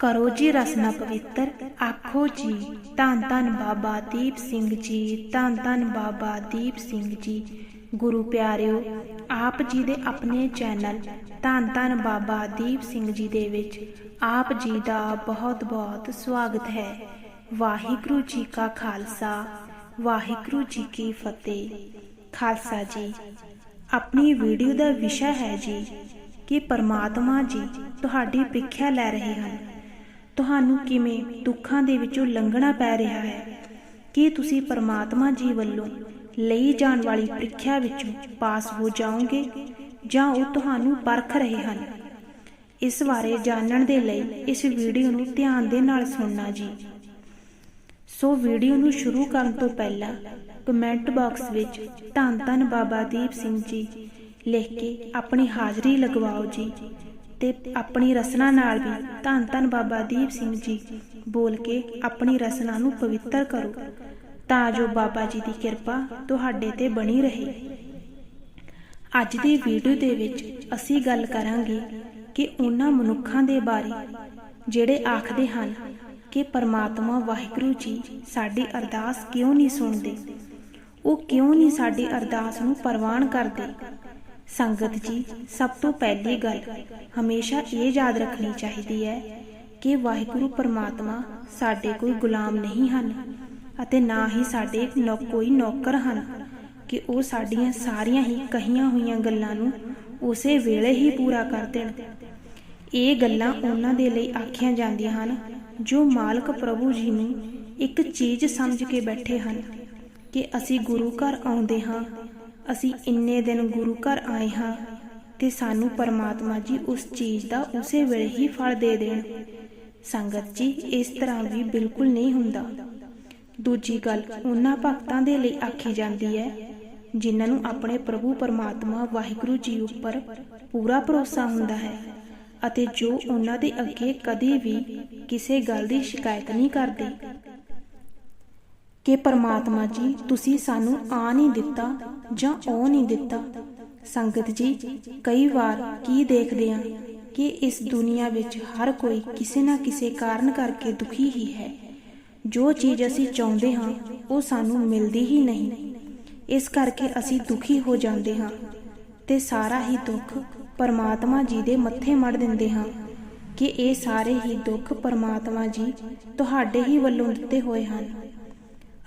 ਕਰੋ ਜੀ ਰਸਨਾ ਪਵਿੱਤਰ, ਆਖੋ ਜੀ, ਧੰਨ ਧੰਨ ਬਾਬਾ ਦੀਪ ਸਿੰਘ ਜੀ, ਧੰਨ ਧੰਨ ਬਾਬਾ ਦੀਪ ਸਿੰਘ ਜੀ। ਗੁਰੂ ਪਿਆਰਿਓ, ਆਪ ਜੀ ਦੇ ਆਪਣੇ ਚੈਨਲ ਧੰਨ ਧੰਨ ਬਾਬਾ ਦੀਪ ਸਿੰਘ ਜੀ ਦੇ ਵਿੱਚ ਆਪ ਜੀ ਦਾ ਬਹੁਤ ਬਹੁਤ ਸਵਾਗਤ ਹੈ। ਵਾਹਿਗੁਰੂ ਜੀ ਕਾ ਖਾਲਸਾ, ਵਾਹਿਗੁਰੂ ਜੀ ਕੀ ਫਤਿਹ। ਖਾਲਸਾ ਜੀ, ਆਪਣੀ ਵੀਡੀਓ ਦਾ ਵਿਸ਼ਾ ਹੈ ਜੀ ਕਿ ਪਰਮਾਤਮਾ ਜੀ ਤੁਹਾਡੀ ਪ੍ਰੀਖਿਆ ਲੈ ਰਹੇ ਹਨ। ਤੁਹਾਨੂੰ ਕਿਵੇਂ ਦੁੱਖਾਂ ਦੇ ਵਿੱਚੋਂ ਲੰਘਣਾ ਪੈ ਰਿਹਾ ਹੈ? ਕੀ ਤੁਸੀਂ ਪਰਮਾਤਮਾ ਜੀ ਵੱਲੋਂ ਲਈ ਜਾਣ ਵਾਲੀ ਪ੍ਰੀਖਿਆ ਵਿੱਚੋਂ ਪਾਸ ਹੋ ਜਾਓਗੇ ਜਾਂ ਉਹ ਤੁਹਾਨੂੰ ਪਰਖ ਰਹੇ ਹਨ? ਇਸ ਬਾਰੇ ਜਾਣਨ ਦੇ ਲਈ ਇਸ ਵੀਡੀਓ ਨੂੰ ਧਿਆਨ ਦੇ ਨਾਲ ਸੁਣਨਾ ਜੀ। ਸੋ ਵੀਡੀਓ ਨੂੰ ਸ਼ੁਰੂ ਕਰਨ ਤੋਂ ਪਹਿਲਾਂ ਕਮੈਂਟ ਬਾਕਸ ਵਿੱਚ ਧੰਨ ਧੰਨ ਬਾਬਾ ਦੀਪ ਸਿੰਘ ਜੀ ਲਿਖ ਕੇ ਆਪਣੀ ਹਾਜ਼ਰੀ ਲਗਵਾਓ ਜੀ। ਤੇ ਆਪਣੀ ਰਸਨਾ ਨਾਲ ਵੀ ਧੰਨ ਧੰਨ ਬਾਬਾ ਦੀਪ ਸਿੰਘ ਜੀ ਬੋਲ ਕੇ ਆਪਣੀ ਰਸਨਾ ਨੂੰ ਪਵਿੱਤਰ ਕਰੋ, ਤਾਂ ਜੋ ਬਾਬਾ ਜੀ ਦੀ ਕਿਰਪਾ ਤੁਹਾਡੇ ਤੇ ਬਣੀ ਰਹੇ। ਅੱਜ ਦੀ ਵੀਡੀਓ ਦੇ ਵਿੱਚ ਅਸੀਂ ਗੱਲ ਕਰਾਂਗੇ ਕਿ ਉਹਨਾਂ ਮਨੁੱਖਾਂ ਦੇ ਬਾਰੇ, ਜਿਹੜੇ ਆਖਦੇ ਹਨ ਕਿ ਪਰਮਾਤਮਾ ਵਾਹਿਗੁਰੂ ਜੀ ਸਾਡੀ ਅਰਦਾਸ ਕਿਉਂ ਨਹੀਂ ਸੁਣਦੇ? ਉਹ ਕਿਉਂ ਨਹੀਂ ਸਾਡੀ ਅਰਦਾਸ ਨੂੰ ਪ੍ਰਵਾਨ ਕਰਦੇ? ਸੰਗਤ ਜੀ, ਸਭ ਤੋਂ ਪਹਿਲੀ ਗੱਲ ਹਮੇਸ਼ਾ ਇਹ ਯਾਦ ਰੱਖਣੀ ਚਾਹੀਦੀ ਹੈ ਕਿ ਵਾਹਿਗੁਰੂ ਪਰਮਾਤਮਾ ਸਾਡੇ ਕੋਈ ਗੁਲਾਮ ਨਹੀਂ ਹਨ ਅਤੇ ਨਾ ਹੀ ਸਾਡੇ ਕੋਈ ਨੌਕਰ ਹਨ ਕਿ ਉਹ ਸਾਡੀਆਂ ਸਾਰੀਆਂ ਹੀ ਕਹੀਆਂ ਹੋਈਆਂ ਗੱਲਾਂ ਨੂੰ ਉਸੇ ਵੇਲੇ ਹੀ ਪੂਰਾ ਕਰ ਦੇਣ। ਇਹ ਗੱਲਾਂ ਉਹਨਾਂ ਦੇ ਲਈ ਆਖੀਆਂ ਜਾਂਦੀਆਂ ਹਨ ਜੋ ਮਾਲਕ ਪ੍ਰਭੂ ਜੀ ਨੂੰ ਇੱਕ ਚੀਜ਼ ਸਮਝ ਕੇ ਬੈਠੇ ਹਨ ਕਿ ਅਸੀਂ ਗੁਰੂ ਘਰ ਆਉਂਦੇ ਹਾਂ ਅਸੀਂ ਇੰਨੇ ਦਿਨ ਗੁਰੂ ਘਰ ਆਏ ਹਾਂ ਤੇ ਸਾਨੂੰ ਪਰਮਾਤਮਾ ਜੀ ਉਸ ਚੀਜ਼ ਦਾ ਉਸੇ ਵੇਲੇ ਹੀ ਫਲ ਦੇ ਦੇਣ। ਸੰਗਤ ਜੀ ਇਸ ਤਰ੍ਹਾਂ ਵੀ ਬਿਲਕੁਲ ਨਹੀਂ ਹੁੰਦਾ। ਦੂਜੀ ਗੱਲ ਉਹਨਾਂ ਭਗਤਾਂ ਦੇ ਲਈ ਆਖੀ ਜਾਂਦੀ ਹੈ ਜਿਨ੍ਹਾਂ ਨੂੰ ਆਪਣੇ ਪ੍ਰਭੂ ਪਰਮਾਤਮਾ ਵਾਹਿਗੁਰੂ ਜੀ ਉੱਪਰ ਪੂਰਾ ਭਰੋਸਾ ਹੁੰਦਾ ਹੈ ਅਤੇ ਜੋ ਉਹਨਾਂ ਦੇ ਅੱਗੇ ਕਦੇ ਵੀ ਕਿਸੇ ਗੱਲ ਦੀ ਸ਼ਿਕਾਇਤ ਨਹੀਂ ਕਰਦੇ। ਕਿ ਪਰਮਾਤਮਾ ਜੀ, ਤੁਸੀਂ ਸਾਨੂੰ ਆ ਨਹੀਂ ਦਿੱਤਾ ਜਾਂ ਉਹ ਨਹੀਂ ਦਿੱਤਾ। ਸੰਗਤ ਜੀ, ਕਈ ਵਾਰ ਕੀ ਦੇਖਦੇ ਆ ਕਿ ਇਸ ਦੁਨੀਆ ਵਿੱਚ ਹਰ ਕੋਈ ਕਿਸੇ ਨਾ ਕਿਸੇ ਕਾਰਨ ਕਰਕੇ ਦੁਖੀ ਹੀ ਹੈ। ਜੋ ਚੀਜ਼ ਅਸੀਂ ਚਾਹੁੰਦੇ ਹਾਂ, ਉਹ ਸਾਨੂੰ ਮਿਲਦੀ ਹੀ ਨਹੀਂ। ਇਸ ਕਰਕੇ ਅਸੀਂ ਦੁਖੀ ਹੋ ਜਾਂਦੇ ਹਾਂ ਤੇ ਸਾਰਾ ਹੀ ਦੁੱਖ ਪਰਮਾਤਮਾ ਜੀ ਦੇ ਮੱਥੇ ਮੜ ਦਿੰਦੇ ਹਾਂ ਕਿ ਇਹ ਸਾਰੇ ਹੀ ਦੁੱਖ ਪਰਮਾਤਮਾ ਜੀ ਤੁਹਾਡੇ ਹੀ ਵੱਲੋਂ ਦਿੱਤੇ ਹੋਏ ਹਨ।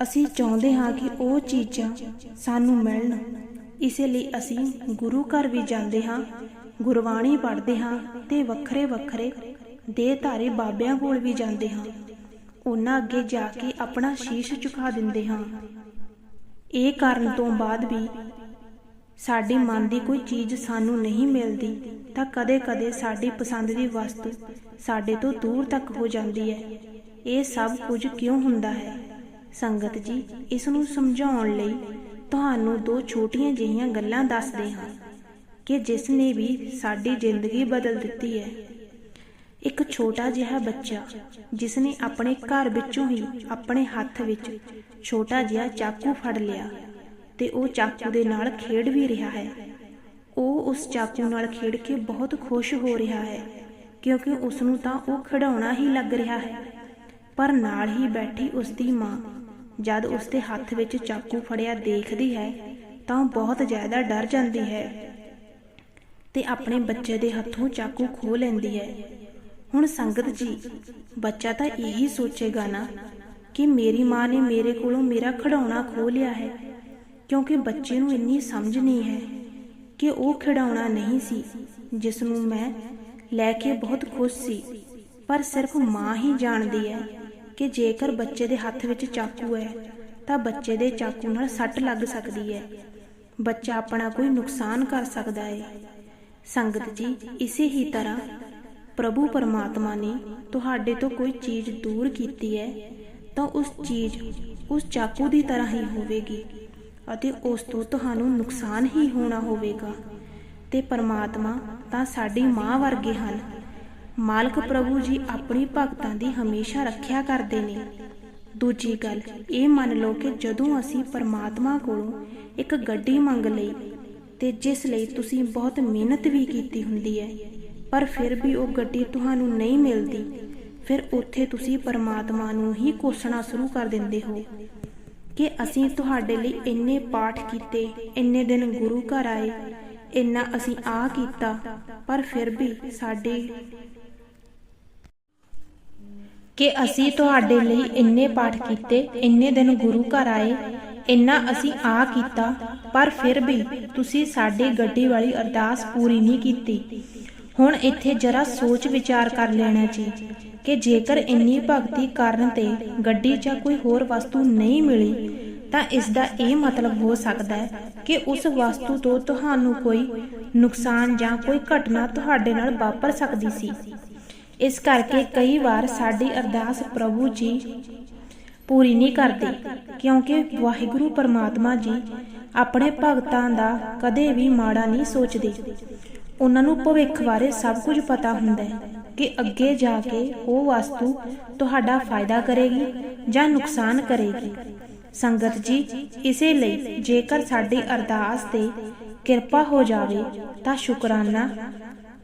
ਅਸੀਂ ਚਾਹੁੰਦੇ ਹਾਂ ਕਿ ਉਹ ਚੀਜ਼ਾਂ ਸਾਨੂੰ ਮਿਲਣ। ਇਸੇ ਲਈ ਅਸੀਂ ਗੁਰੂ ਘਰ ਵੀ ਜਾਂਦੇ ਹਾਂ, ਗੁਰਬਾਣੀ ਪੜ੍ਹਦੇ ਹਾਂ ਤੇ ਵੱਖਰੇ ਵੱਖਰੇ ਦੇ ਧਾਰੇ ਬਾਬਿਆਂ ਕੋਲ ਵੀ ਜਾਂਦੇ ਹਾਂ। ਉਹਨਾਂ ਅੱਗੇ ਜਾ ਕੇ ਆਪਣਾ ਸ਼ੀਸ਼ ਝੁਕਾ ਦਿੰਦੇ ਹਾਂ। ਇਹ ਕਰਨ ਤੋਂ ਬਾਅਦ ਵੀ ਸਾਡੇ ਮਨ ਦੀ ਕੋਈ ਚੀਜ਼ ਸਾਨੂੰ ਨਹੀਂ ਮਿਲਦੀ, ਤਾਂ ਕਦੇ-ਕਦੇ ਸਾਡੀ ਪਸੰਦ ਦੀ ਵਸਤੂ ਸਾਡੇ ਤੋਂ ਦੂਰ ਤੱਕ ਹੋ ਜਾਂਦੀ ਹੈ। ਇਹ ਸਭ ਕੁਝ ਕਿਉਂ ਹੁੰਦਾ ਹੈ? ਸੰਗਤ ਜੀ, ਇਸ ਨੂੰ ਸਮਝਾਉਣ ਲਈ ਤੁਹਾਨੂੰ ਦੋ ਛੋਟੀਆਂ ਜਿਹੀਆਂ ਗੱਲਾਂ ਦੱਸਦੇ ਹਾਂ ਕਿ ਜਿਸ ਨੇ ਵੀ ਸਾਡੀ ਜ਼ਿੰਦਗੀ ਬਦਲ ਦਿੱਤੀ ਹੈ। ਇੱਕ ਛੋਟਾ ਜਿਹਾ ਬੱਚਾ ਜਿਸ ਨੇ ਆਪਣੇ ਘਰ ਵਿੱਚੋਂ ਹੀ ਆਪਣੇ ਹੱਥ ਵਿੱਚ ਛੋਟਾ ਜਿਹਾ ਚਾਕੂ ਫੜ ਲਿਆ ਤੇ ਉਹ ਚਾਕੂ ਦੇ ਨਾਲ ਖੇਡ ਵੀ ਰਿਹਾ ਹੈ। ਉਹ ਉਸ ਚਾਕੂ ਨਾਲ ਖੇਡ ਕੇ ਬਹੁਤ ਖੁਸ਼ ਹੋ ਰਿਹਾ ਹੈ ਕਿਉਂਕਿ ਉਸ ਨੂੰ ਤਾਂ ਉਹ ਖਿਡੌਣਾ ਹੀ ਲੱਗ ਰਿਹਾ ਹੈ। ਪਰ ਨਾਲ ਹੀ ਬੈਠੀ ਉਸ ਦੀ ਮਾਂ ਜਦ ਉਸ ਦੇ ਹੱਥ ਵਿੱਚ ਚਾਕੂ ਫੜਿਆ ਦੇਖਦੀ ਹੈ, ਤਾਂ ਬਹੁਤ ਜ਼ਿਆਦਾ ਡਰ ਜਾਂਦੀ ਹੈ ਤੇ ਆਪਣੇ ਬੱਚੇ ਦੇ ਹੱਥੋਂ ਚਾਕੂ ਖੋਹ ਲੈਂਦੀ ਹੈ। ਹੁਣ ਸੰਗਤ ਜੀ, ਬੱਚਾ ਤਾਂ ਇਹੀ ਸੋਚੇਗਾ ਨਾ ਕਿ ਮੇਰੀ ਮਾਂ ਨੇ ਮੇਰੇ ਕੋਲੋਂ ਮੇਰਾ ਖਿਡੌਣਾ ਖੋਹ ਲਿਆ ਹੈ, ਕਿਉਂਕਿ ਬੱਚੇ ਨੂੰ ਇੰਨੀ ਸਮਝ ਨਹੀਂ ਹੈ ਕਿ ਉਹ ਖਿਡੌਣਾ ਨਹੀਂ ਸੀ, ਜਿਸ ਨੂੰ ਮੈਂ ਲੈ ਕੇ ਬਹੁਤ ਖੁਸ਼ ਸੀ, ਪਰ ਸਿਰਫ ਮਾਂ ਹੀ ਜਾਣਦੀ ਹੈ। ਕਿ ਜੇਕਰ ਬੱਚੇ ਦੇ ਹੱਥ ਵਿੱਚ ਚਾਕੂ ਹੈ, ਤਾਂ ਬੱਚੇ ਦੇ ਚਾਕੂ ਨਾਲ ਸੱਟ ਲੱਗ ਸਕਦੀ ਹੈ। ਬੱਚਾ ਆਪਣਾ ਕੋਈ ਨੁਕਸਾਨ ਕਰ ਸਕਦਾ ਹੈ। ਸੰਗਤ ਜੀ, ਇਸੇ ਹੀ ਤਰ੍ਹਾਂ ਪ੍ਰਭੂ ਪਰਮਾਤਮਾ ਨੇ ਤੁਹਾਡੇ ਤੋਂ ਕੋਈ ਚੀਜ਼ ਦੂਰ ਕੀਤੀ ਹੈ, ਤਾਂ ਉਸ ਚੀਜ਼ ਉਸ ਚਾਕੂ ਦੀ ਤਰ੍ਹਾਂ ਹੀ ਹੋਵੇਗੀ ਅਤੇ ਉਸ ਤੋਂ ਤੁਹਾਨੂੰ ਨੁਕਸਾਨ ਹੀ ਹੋਣਾ ਹੋਵੇਗਾ। ਤੇ ਪਰਮਾਤਮਾ ਤਾਂ ਸਾਡੀ ਮਾਂ ਵਰਗੇ ਹਨ। ਮਾਲਕ ਪ੍ਰਭੂ ਜੀ ਆਪਣੀ ਭਗਤਾਂ ਦੀ ਹਮੇਸ਼ਾ ਰੱਖਿਆ ਕਰਦੇ ਨੇ। ਦੂਜੀ ਗੱਲ, ਇਹ ਮੰਨ ਲਓ ਕਿ ਜਦੋਂ ਅਸੀਂ ਪਰਮਾਤਮਾ ਕੋਲੋਂ ਇੱਕ ਗੱਡੀ ਮੰਗ ਲਈ ਤੇ ਜਿਸ ਲਈ ਤੁਸੀਂ ਬਹੁਤ ਮਿਹਨਤ ਵੀ ਕੀਤੀ ਹੁੰਦੀ ਹੈ, ਪਰ ਫਿਰ ਵੀ ਉਹ ਗੱਡੀ ਤੁਹਾਨੂੰ ਨਹੀਂ ਮਿਲਦੀ, ਫਿਰ ਉੱਥੇ ਤੁਸੀਂ ਪਰਮਾਤਮਾ ਨੂੰ ਹੀ ਕੋਸਣਾ ਸ਼ੁਰੂ ਕਰ ਦਿੰਦੇ ਹੋ ਕਿ ਅਸੀਂ ਤੁਹਾਡੇ ਲਈ ਇੰਨੇ ਪਾਠ ਕੀਤੇ, ਇੰਨੇ ਦਿਨ ਗੁਰੂ ਘਰ ਆਏ, ਇੰਨਾ ਅਸੀਂ ਆ ਕੀਤਾ, ਪਰ ਫਿਰ ਵੀ ਸਾਡੇ ਕਿ ਅਸੀਂ ਤੁਹਾਡੇ ਲਈ ਇੰਨੇ ਪਾਠ ਕੀਤੇ ਇੰਨੇ ਦਿਨ ਗੁਰੂ ਘਰ ਆਏ ਇੰਨਾ ਅਸੀਂ ਆ ਕੀਤਾ ਪਰ ਫਿਰ ਵੀ ਤੁਸੀਂ ਸਾਡੀ ਗੱਡੀ ਵਾਲੀ ਅਰਦਾਸ ਪੂਰੀ ਨਹੀਂ ਕੀਤੀ। ਹੁਣ ਇੱਥੇ ਜਰਾ ਸੋਚ ਵਿਚਾਰ ਕਰ ਲੈਣਾ ਜੀ ਕਿ ਜੇਕਰ ਇੰਨੀ ਭਗਤੀ ਕਰਨ ਤੇ ਗੱਡੀ ਜਾਂ ਕੋਈ ਹੋਰ ਵਸਤੂ ਨਹੀਂ ਮਿਲੀ ਤਾਂ ਇਸ ਦਾ ਇਹ ਮਤਲਬ ਹੋ ਸਕਦਾ ਹੈ ਕਿ ਉਸ ਵਸਤੂ ਤੋਂ ਤੁਹਾਨੂੰ ਕੋਈ ਨੁਕਸਾਨ ਜਾਂ ਕੋਈ ਘਟਨਾ ਤੁਹਾਡੇ ਨਾਲ ਵਾਪਰ ਸਕਦੀ ਸੀ। ਇਸ ਕਰਕੇ ਕਈ ਵਾਰ ਸਾਡੀ ਅਰਦਾਸ ਪ੍ਰਭੂ ਜੀ ਪੂਰੀ ਨਹੀਂ ਕਰਦੇ ਕਿਉਂਕਿ ਵਾਹਿਗੁਰੂ ਪਰਮਾਤਮਾ ਜੀ ਆਪਣੇ ਭਗਤਾਂ ਦਾ ਕਦੇ ਵੀ ਮਾੜਾ ਨਹੀਂ ਸੋਚਦੇ। ਉਹਨਾਂ ਨੂੰ ਭਵਿੱਖ ਬਾਰੇ ਸਭ ਕੁਝ ਪਤਾ ਹੁੰਦਾ ਹੈ ਕਿ ਅੱਗੇ ਜਾ ਕੇ ਉਹ ਵਸਤੂ ਤੁਹਾਡਾ ਫਾਇਦਾ ਕਰੇਗੀ ਜਾਂ ਨੁਕਸਾਨ ਕਰੇਗੀ। ਸੰਗਤ ਜੀ ਇਸੇ ਲਈ ਜੇਕਰ ਸਾਡੀ ਅਰਦਾਸ ਤੇ ਕਿਰਪਾ ਹੋ ਜਾਵੇ ਤਾਂ ਸ਼ੁਕਰਾਨਾ।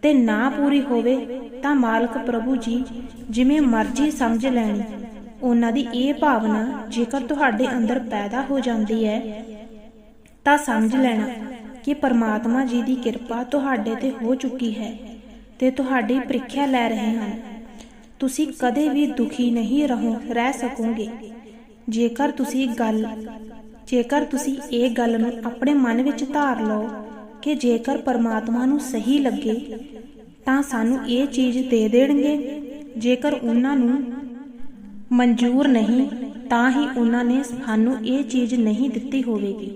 ਤੇ ਨਾ ਪੂਰੀ ਹੋਵੇ ਤਾਂ ਮਾਲਕ ਪ੍ਰਭੂ ਜੀ ਜਿਵੇਂ ਮਰਜ਼ੀ ਸਮਝ ਲੈਣੀ। ਉਹਨਾਂ ਦੀ ਇਹ ਭਾਵਨਾ ਜੇਕਰ ਤੁਹਾਡੇ ਅੰਦਰ ਪੈਦਾ ਹੋ ਜਾਂਦੀ ਹੈ, ਤਾਂ ਸਮਝ ਲੈਣਾ ਕਿ ਪਰਮਾਤਮਾ ਜੀ ਦੀ ਕਿਰਪਾ ਤੁਹਾਡੇ ਤੇ ਹੋ ਚੁੱਕੀ ਹੈ ਤੇ ਤੁਹਾਡੀ ਪ੍ਰੀਖਿਆ ਲੈ ਰਹੇ ਹਨ। ਤੁਸੀਂ ਕਦੇ ਵੀ ਦੁਖੀ ਨਹੀਂ ਰਹੋ, ਰਹਿ ਸਕੋਗੇ। ਜੇਕਰ ਤੁਸੀਂ ਗੱਲ ਜੇਕਰ ਤੁਸੀਂ ਇਹ ਗੱਲ ਨੂੰ ਆਪਣੇ ਮਨ ਵਿੱਚ ਧਾਰ ਲਓ ਕਿ ਜੇਕਰ ਪਰਮਾਤਮਾ ਨੂੰ ਸਹੀ ਲੱਗੇ, ਤਾਂ ਸਾਨੂੰ ਇਹ ਚੀਜ਼ ਦੇ ਦੇਣਗੇ। ਜੇਕਰ ਉਹਨਾਂ ਨੂੰ ਮਨਜ਼ੂਰ ਨਹੀਂ, ਤਾਂ ਹੀ ਉਹਨਾਂ ਨੇ ਸਾਨੂੰ ਇਹ ਚੀਜ਼ ਨਹੀਂ ਦਿੱਤੀ ਹੋਵੇਗੀ।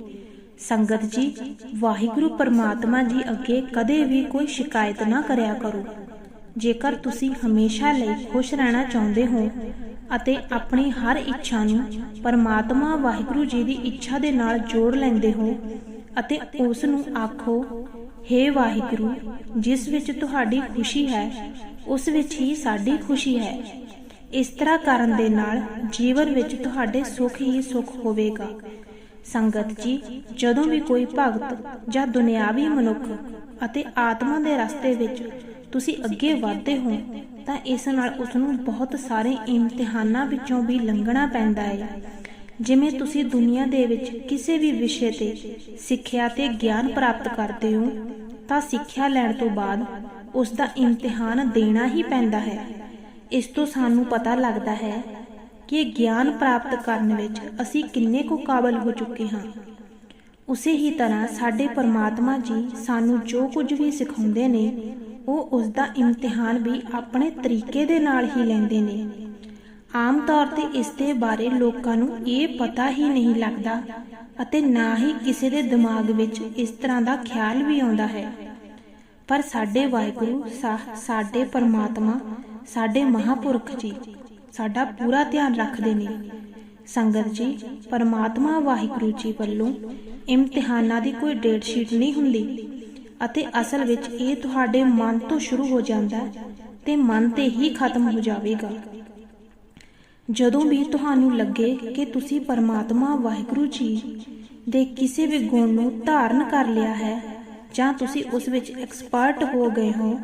ਸੰਗਤ ਜੀ, ਵਾਹਿਗੁਰੂ ਪਰਮਾਤਮਾ ਜੀ ਅੱਗੇ ਕਦੇ ਵੀ ਕੋਈ ਸ਼ਿਕਾਇਤ ਨਾ ਕਰਿਆ ਕਰੋ। ਜੇਕਰ ਤੁਸੀਂ ਹਮੇਸ਼ਾ ਲਈ ਖੁਸ਼ ਰਹਿਣਾ ਚਾਹੁੰਦੇ ਹੋ ਅਤੇ ਆਪਣੀ ਹਰ ਇੱਛਾ ਨੂੰ ਪਰਮਾਤਮਾ ਵਾਹਿਗੁਰੂ ਜੀ ਦੀ ਇੱਛਾ ਦੇ ਨਾਲ ਜੋੜ ਲੈਂਦੇ ਹੋ ਅਤੇ ਉਸ ਨੂੰ ਆਖੋ हे ਵਾਹਿਗੁਰੂ, ਜਿਸ ਵਿੱਚ ਤੁਹਾਡੀ ਖੁਸ਼ੀ ਹੈ, ਉਸ ਵਿੱਚ ਹੀ ਸਾਡੀ ਖੁਸ਼ੀ ਹੈ। ਇਸ ਤਰ੍ਹਾਂ ਕਰਨ ਦੇ ਨਾਲ ਜੀਵਨ ਵਿੱਚ ਤੁਹਾਡੇ ਸੁੱਖ ਹੀ ਸੁੱਖ ਹੋਵੇਗਾ। ਸੰਗਤ ਜੀ, ਜਦੋਂ ਵੀ ਕੋਈ ਭਗਤ ਜਾਂ ਦੁਨਿਆਵੀ ਮਨੁੱਖ ਅਤੇ ਆਤਮਾ ਦੇ ਰਸਤੇ ਵਿੱਚ ਤੁਸੀਂ ਅੱਗੇ ਵਧਦੇ ਹੋ, ਤਾਂ ਇਸ ਨਾਲ ਉਸ ਨੂੰ ਬਹੁਤ ਸਾਰੇ ਇਮਤਿਹਾਨਾਂ ਵਿੱਚੋਂ ਵੀ ਲੰਘਣਾ ਪੈਂਦਾ ਹੈ। ਜਿਵੇਂ ਤੁਸੀਂ ਦੁਨੀਆ ਦੇ ਵਿੱਚ ਕਿਸੇ ਵੀ ਵਿਸ਼ੇ ਤੇ ਸਿੱਖਿਆ ਤੇ ਗਿਆਨ ਪ੍ਰਾਪਤ ਕਰਦੇ ਹੋ, ਤਾਂ ਸਿੱਖਿਆ ਲੈਣ ਤੋਂ ਬਾਅਦ ਉਸ ਦਾ ਇਮਤਿਹਾਨ ਦੇਣਾ ਹੀ ਪੈਂਦਾ ਹੈ। ਇਸ ਤੋਂ ਸਾਨੂੰ ਪਤਾ ਲੱਗਦਾ ਹੈ ਕਿ ਗਿਆਨ ਪ੍ਰਾਪਤ ਕਰਨ ਵਿੱਚ ਅਸੀਂ ਕਿੰਨੇ ਕੁ ਕਾਬਲ ਹੋ ਚੁੱਕੇ ਹਾਂ। ਉਸੇ ਹੀ ਤਰ੍ਹਾਂ ਸਾਡੇ ਪਰਮਾਤਮਾ ਜੀ ਸਾਨੂੰ ਜੋ ਕੁਝ ਵੀ ਸਿਖਾਉਂਦੇ ਨੇ, ਉਹ ਉਸ ਦਾ ਇਮਤਿਹਾਨ ਵੀ ਆਪਣੇ ਤਰੀਕੇ ਦੇ ਨਾਲ ਹੀ ਲੈਂਦੇ ਨੇ। ਆਮ ਤੌਰ ਤੇ ਇਸ ਦੇ ਬਾਰੇ ਲੋਕਾਂ ਨੂੰ ਇਹ ਪਤਾ ਹੀ ਨਹੀਂ ਲੱਗਦਾ ਅਤੇ ਨਾ ਹੀ ਕਿਸੇ ਦੇ ਦਿਮਾਗ ਵਿੱਚ ਇਸ ਤਰ੍ਹਾਂ ਦਾ ਖਿਆਲ ਵੀ ਆਉਂਦਾ ਹੈ। ਪਰ ਸਾਡੇ ਵਾਹਿਗੁਰੂ ਸਾਡੇ ਪਰਮਾਤਮਾ, ਸਾਡੇ ਮਹਾਪੁਰਖ ਜੀ, ਸਾਡਾ ਪੂਰਾ ਧਿਆਨ ਰੱਖਦੇ ਨੇ। ਸੰਗਤ ਜੀ, ਪਰਮਾਤਮਾ ਵਾਹਿਗੁਰੂ ਜੀ ਵੱਲੋਂ ਇਮਤਿਹਾਨਾਂ ਦੀ ਕੋਈ ਡੇਟ ਸ਼ੀਟ ਨਹੀਂ ਹੁੰਦੀ ਅਤੇ ਅਸਲ ਵਿੱਚ ਇਹ ਤੁਹਾਡੇ ਮਨ ਤੋਂ ਸ਼ੁਰੂ ਹੋ ਜਾਂਦਾ ਤੇ ਮਨ ਤੇ ਹੀ ਖਤਮ ਹੋ ਜਾਵੇਗਾ। ਜਦੋਂ ਵੀ ਤੁਹਾਨੂੰ ਲੱਗੇ ਕਿ ਤੁਸੀਂ ਪਰਮਾਤਮਾ ਵਾਹਿਗੁਰੂ ਜੀ ਦੇ ਕਿਸੇ ਵੀ ਗੁਣ ਨੂੰ ਧਾਰਨ ਕਰ ਲਿਆ ਹੈ ਜਾਂ ਤੁਸੀਂ ਉਸ ਵਿੱਚ ਐਕਸਪਰਟ ਹੋ ਗਏ ਹੋ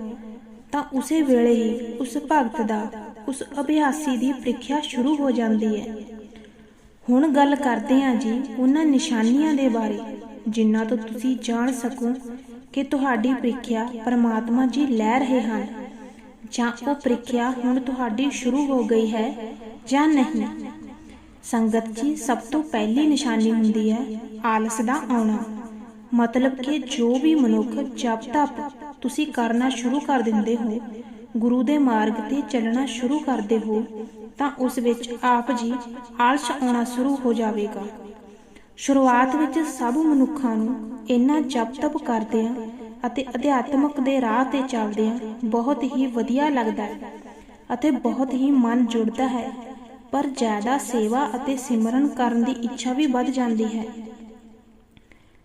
ਤਾਂ ਉਸੇ ਵੇਲੇ ਹੀ ਉਸ ਭਗਤ ਦਾ ਉਸ ਅਭਿਆਸੀ ਦੀ ਪ੍ਰੀਖਿਆ ਸ਼ੁਰੂ ਹੋ ਜਾਂਦੀ ਹੈ। ਹੁਣ ਗੱਲ ਕਰਦੇ ਹਾਂ ਜੀ ਉਹਨਾਂ ਨਿਸ਼ਾਨੀਆਂ ਦੇ ਬਾਰੇ ਜਿਨ੍ਹਾਂ ਤੋਂ ਤੁਸੀਂ ਜਾਣ ਸਕੋ ਕਿ ਤੁਹਾਡੀ ਪ੍ਰੀਖਿਆ ਪਰਮਾਤਮਾ ਜੀ ਲੈ ਰਹੇ ਹਨ ਜਾਂ ਉਹ ਪ੍ਰੀਖਿਆ ਹੁਣ ਤੁਹਾਡੀ ਸ਼ੁਰੂ ਹੋ ਗਈ ਹੈ ਜਾਂ ਨਹੀਂ? ਸੰਗਤ ਜੀ ਸਭ ਤੋਂ ਪਹਿਲੀ ਨਿਸ਼ਾਨੀ ਹੁੰਦੀ ਹੈ? ਆਲਸ ਦਾ ਆਉਣਾ। ਮਤਲਬ ਕਿ ਜੋ ਵੀ ਮਨੁੱਖ ਜਪ ਤਪ ਤੁਸੀਂ ਕਰਨਾ ਸ਼ੁਰੂ ਕਰ ਦਿੰਦੇ ਹੋ, ਗੁਰੂ ਦੇ ਮਾਰਗ ਤੇ ਚੱਲਣਾ ਸ਼ੁਰੂ ਕਰਦੇ ਹੋ, ਤਾਂ ਉਸ ਵਿੱਚ ਆਪ ਜੀ ਆਲਸ ਆਉਣਾ ਸ਼ੁਰੂ ਹੋ ਜਾਵੇਗਾ। ਸ਼ੁਰੂਆਤ ਵਿੱਚ ਸਭ ਮਨੁੱਖਾਂ ਨੂੰ ਇੰਨਾ ਜਪ ਤਪ ਕਰਦਿਆਂ ਅਤੇ ਅਧਿਆਤਮਕ ਦੇ ਰਾਹ ਤੇ ਚੱਲਦਿਆਂ ਬਹੁਤ ਹੀ ਵਧੀਆ ਲੱਗਦਾ ਹੈ ਅਤੇ ਬਹੁਤ ਹੀ ਮਨ ਜੁੜਦਾ ਹੈ। ਪਰ ਜ਼ਿਆਦਾ ਸੇਵਾ ਅਤੇ ਸਿਮਰਨ ਕਰਨ ਦੀ ਇੱਛਾ ਵੀ ਵੱਧ ਜਾਂਦੀ ਹੈ।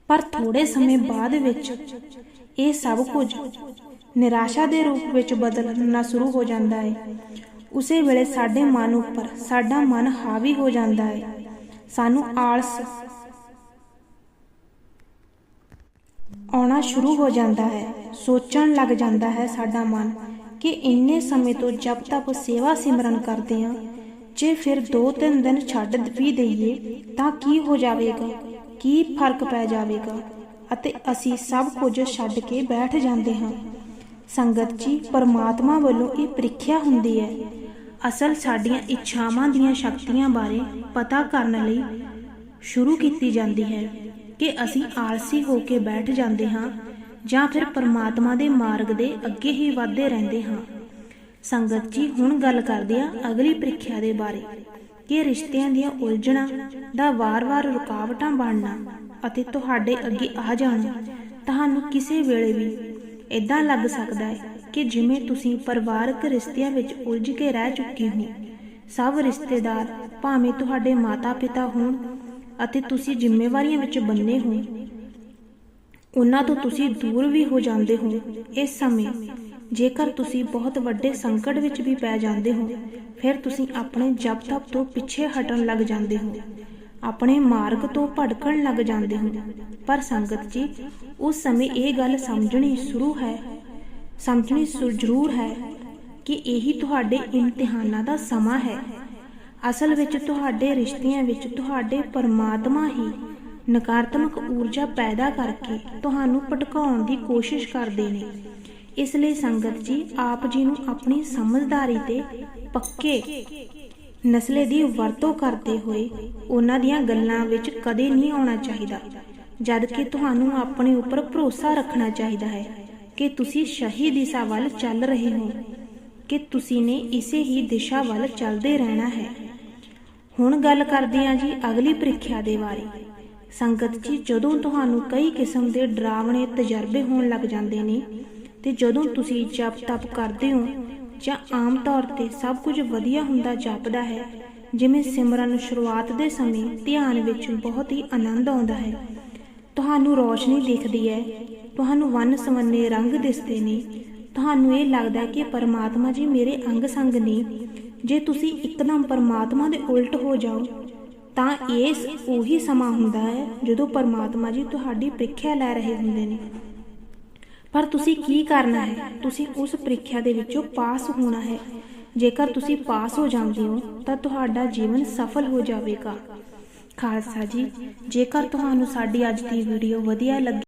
ਪਰ ਥੋੜੇ ਸਮੇਂ ਬਾਅਦ ਵਿੱਚ ਇਹ ਸਭ ਕੁਝ ਨਿਰਾਸ਼ਾ ਦੇ ਰੂਪ ਵਿੱਚ ਬਦਲਣਾ ਸ਼ੁਰੂ ਹੋ ਜਾਂਦਾ ਹੈ। ਉਸੇ ਵੇਲੇ ਸਾਡੇ ਮਨ ਉੱਪਰ ਸਾਡਾ ਮਨ ਹਾਵੀ ਹੋ ਜਾਂਦਾ ਹੈ। ਸਾਨੂੰ ਆਲਸ ਆਉਣਾ ਸ਼ੁਰੂ ਹੋ ਜਾਂਦਾ ਹੈ। ਸੋਚਣ ਲੱਗ ਜਾਂਦਾ ਹੈ ਸਾਡਾ ਮਨ ਕਿ ਇੰਨੇ ਸਮੇਂ ਤੋਂ ਜਪ ਤੱਕ ਸੇਵਾ ਸਿਮਰਨ ਕਰਦੇ ਆਂ ਜੇ ਫਿਰ 2-3 ਦਿਨ ਛੱਡ ਵੀ ਦਈਏ, ਤਾਂ ਕੀ ਹੋ ਜਾਵੇਗਾ? ਕੀ ਫ਼ਰਕ ਪੈ ਜਾਵੇਗਾ? ਅਤੇ ਅਸੀਂ ਸਭ ਕੁਝ ਛੱਡ ਕੇ ਬੈਠ ਜਾਂਦੇ ਹਾਂ। ਸੰਗਤ ਜੀ, ਪਰਮਾਤਮਾ ਵੱਲੋਂ ਇਹ ਪ੍ਰੀਖਿਆ ਹੁੰਦੀ ਹੈ। ਅਸਲ ਸਾਡੀਆਂ ਇੱਛਾਵਾਂ ਦੀਆਂ ਸ਼ਕਤੀਆਂ ਬਾਰੇ ਪਤਾ ਕਰਨ ਲਈ ਸ਼ੁਰੂ ਕੀਤੀ ਜਾਂਦੀ ਹੈ ਕਿ ਅਸੀਂ ਆਲਸੀ ਹੋ ਕੇ ਬੈਠ ਜਾਂਦੇ ਹਾਂ ਜਾਂ ਫਿਰ ਪਰਮਾਤਮਾ ਦੇ ਮਾਰਗ ਦੇ ਅੱਗੇ ਹੀ ਵਧਦੇ ਰਹਿੰਦੇ ਹਾਂ। ਸੰਗਤ ਜੀ, ਹੁਣ ਗੱਲ ਕਰਦੇ ਆ ਅਗਲੀ ਪ੍ਰੀਖਿਆ ਦੇ ਬਾਰੇ ਕਿ ਰਿਸ਼ਤਿਆਂ ਦੀਆਂ ਉਲਝਣਾਂ ਦਾ ਵਾਰ-ਵਾਰ ਰੁਕਾਵਟਾਂ ਬਣਨਾ ਅਤੇ ਤੁਹਾਡੇ ਅੱਗੇ ਆ ਜਾਣਾ ਤੁਹਾਨੂੰ ਕਿਸੇ ਵੇਲੇ ਵੀ ਇਦਾਂ ਲੱਗ ਸਕਦਾ ਹੈ ਕਿ ਜਿਵੇਂ ਤੁਸੀਂ ਪਰਿਵਾਰਕ ਰਿਸ਼ਤਿਆਂ ਵਿੱਚ ਉਲਝ ਕੇ ਰਹਿ ਚੁੱਕੇ ਹੋ। ਸਭ ਰਿਸ਼ਤੇਦਾਰ ਭਾਵੇਂ ਤੁਹਾਡੇ ਮਾਤਾ-ਪਿਤਾ ਹੋਣ ਅਤੇ ਤੁਸੀਂ ਜ਼ਿੰਮੇਵਾਰੀਆਂ ਵਿੱਚ ਬੰਨੇ ਹੋ ਉਹਨਾਂ ਤੋਂ ਤੁਸੀਂ ਦੂਰ ਵੀ ਹੋ ਜਾਂਦੇ ਹੋ। ਇਸ ਸਮੇਂ ਜੇਕਰ ਤੁਸੀਂ ਬਹੁਤ ਵੱਡੇ ਸੰਕਟ ਵਿੱਚ ਵੀ ਪੈ ਜਾਂਦੇ ਹੋ ਫਿਰ ਤੁਸੀਂ ਆਪਣੇ ਜਪ ਤਪ ਤੋਂ ਪਿੱਛੇ ਹਟਣ ਲੱਗ ਜਾਂਦੇ ਹੋ। ਆਪਣੇ ਮਾਰਗ ਤੋਂ ਭਟਕਣ ਲੱਗ ਜਾਂਦੇ ਹੋ। ਪਰ ਸੰਗਤ ਜੀ ਉਸ ਸਮੇਂ ਇਹ ਗੱਲ ਸਮਝਣੀ ਸ਼ੁਰੂ ਹੈ ਸਮਝਣੀ ਜ਼ਰੂਰ ਹੈ ਕਿ ਇਹੀ ਤੁਹਾਡੇ ਇਮਤਿਹਾਨਾਂ ਦਾ ਸਮਾਂ ਹੈ। ਅਸਲ ਵਿੱਚ ਤੁਹਾਡੇ ਰਿਸ਼ਤਿਆਂ ਵਿੱਚ ਤੁਹਾਡੇ ਪਰਮਾਤਮਾ ਹੀ ਨਕਾਰਾਤਮਕ ਊਰਜਾ ਪੈਦਾ ਕਰਕੇ ਤੁਹਾਨੂੰ ਭਟਕਾਉਣ ਦੀ ਕੋਸ਼ਿਸ਼ ਕਰਦੇ ਨੇ। ਇਸ ਲਈ ਸੰਗਤ ਜੀ, ਆਪ ਜੀ ਨੂੰ ਆਪਣੀ ਸਮਝਦਾਰੀ ਤੇ ਪੱਕੇ ਨਸਲੇ ਦੀ ਵਰਤੋਂ ਕਰਦੇ ਹੋਏ ਉਹਨਾਂ ਦੀਆਂ ਗੱਲਾਂ ਵਿੱਚ ਕਦੇ ਨਹੀਂ ਆਉਣਾ ਚਾਹੀਦਾ। ਜਦ ਕਿ ਤੁਹਾਨੂੰ ਆਪਣੇ ਉੱਪਰ ਭਰੋਸਾ ਰੱਖਣਾ ਚਾਹੀਦਾ ਹੈ ਕਿ ਤੁਸੀਂ ਸਹੀ ਦਿਸ਼ਾ ਵੱਲ ਚੱਲ ਰਹੇ ਹੋ, ਕਿ ਤੁਸੀਂ ਨੇ ਇਸੇ ਹੀ ਦਿਸ਼ਾ ਵੱਲ ਚੱਲਦੇ ਰਹਿਣਾ ਹੈ। ਹੁਣ ਗੱਲ ਕਰਦੇ ਹਾਂ ਜੀ ਅਗਲੀ ਪ੍ਰੀਖਿਆ ਦੇ ਬਾਰੇ। ਸੰਗਤ ਜੀ, ਜਦੋਂ ਤੁਹਾਨੂੰ ਕਈ ਕਿਸਮ ਦੇ ਡਰਾਵਣੇ ਤਜਰਬੇ ਹੋਣ ਲੱਗ ਜਾਂਦੇ ਨੇ ਤੇ ਜਦੋਂ ਤੁਸੀਂ ਜਪ ਤਪ ਕਰਦੇ ਹੋ ਜਾਂ ਆਮ ਤੌਰ ਤੇ ਸਭ ਕੁਝ ਵਧੀਆ ਹੁੰਦਾ ਜਾਪਦਾ ਹੈ, ਜਿਵੇਂ ਸਿਮਰਨ ਸ਼ੁਰੂਆਤ ਦੇ ਸਮੇਂ ਧਿਆਨ ਵਿੱਚ ਬਹੁਤ ਹੀ ਆਨੰਦ ਆਉਂਦਾ ਹੈ। ਤੁਹਾਨੂੰ ਰੋਸ਼ਨੀ ਦਿਖਦੀ ਹੈ, ਤੁਹਾਨੂੰ ਵੰਨ ਸਵੰਨੇ ਰੰਗ ਦਿਸਦੇ ਨੇ, ਤੁਹਾਨੂੰ ਇਹ ਲੱਗਦਾ ਕਿ ਪਰਮਾਤਮਾ ਜੀ ਮੇਰੇ ਅੰਗ ਸੰਗ ਨੇ। ਜੇ ਤੁਸੀਂ ਇੱਕਦਮ ਪਰਮਾਤਮਾ ਦੇ ਉਲਟ ਹੋ ਜਾਓ, ਤਾਂ ਇਹ ਉਹੀ ਸਮਾਂ ਹੁੰਦਾ ਹੈ ਜਦੋਂ ਪਰਮਾਤਮਾ ਜੀ ਤੁਹਾਡੀ ਪ੍ਰੀਖਿਆ ਲੈ ਰਹੇ ਹੁੰਦੇ ਨੇ। ਪਰ ਤੁਸੀਂ ਕੀ ਕਰਨਾ ਹੈ? ਤੁਸੀਂ ਉਸ ਪ੍ਰੀਖਿਆ ਦੇ ਵਿੱਚੋਂ ਪਾਸ ਹੋਣਾ ਹੈ। ਜੇਕਰ ਤੁਸੀਂ ਪਾਸ ਹੋ ਜਾਂਦੇ ਹੋ, ਤਾਂ ਤੁਹਾਡਾ ਜੀਵਨ ਸਫਲ ਹੋ ਜਾਵੇਗਾ। ਖਾਲਸਾ ਜੀ, ਜੇਕਰ ਤੁਹਾਨੂੰ ਸਾਡੀ ਅੱਜ ਦੀ ਵੀਡੀਓ ਵਧੀਆ ਲੱਗੀ